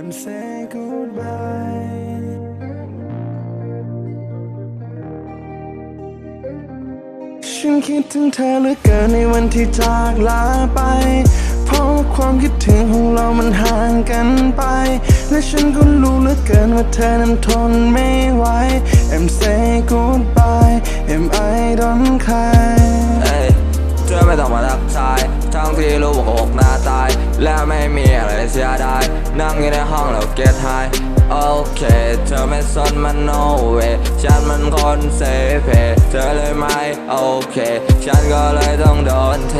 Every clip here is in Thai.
and say goodbye ฉันคิดถึงเธอเหลือเกินในวันที่จากลาไป เพราะความคิดถึงของเรามันห่างกันไป และฉันก็รู้เหลือเกินว่าเธอนั้นทนไม่ไหว I'm say goodbye Am I don't cry เอ้ยเธอ ไม่ต้องมาทักทายทั้งที่รู้ว่าอกหกน้าตาย และไม่มีอะไรเสียดายนั่งอยู่ในห้องแล้วเก็ตไฮโอเคเธอไม่สนมันโนเวฉันมันคนเซเพเธอเลยไม่โอเค ฉันก็เลยต้องโดนเท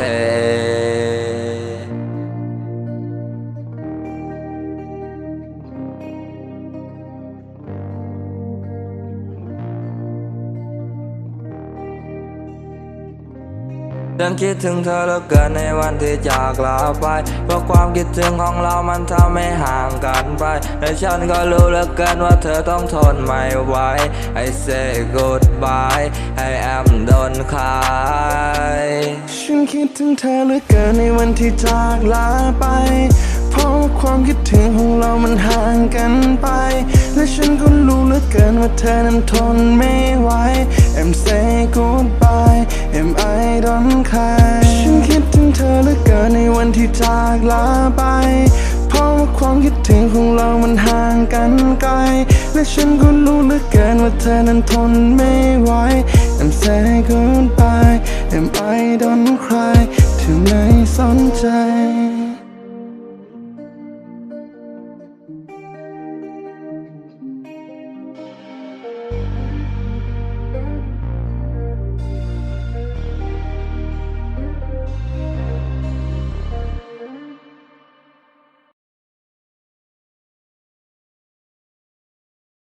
ฉันคิดถึงเธอเหลือเกินในวันที่จากลาไป เพราะความคิดถึงของเรามันทำให้ห่างกันไป และฉันก็รู้เหลือเกินว่าเธอต้องทนไม่ไหว I say goodbye I am don't cry ฉันคิดถึงเธอเหลือเกินในวันที่จากลาไป เพราะความคิดถึงของเรามันห่างกันไป และฉันก็รู้เหลือเกินว่าเธอนั้นทนไม่ไหว I'm say goodbye don't cry ฉันคิดถึงเธอเหลือเกินในวันที่จากลาไป เพราะว่าความคิดถึงของเรามันห่างกันไกล และฉันก็รู้เหลือเกินว่าเธอนั้นทนไม่ไหว I'm say goodbye Am I don't cry เธอไม่สนใจ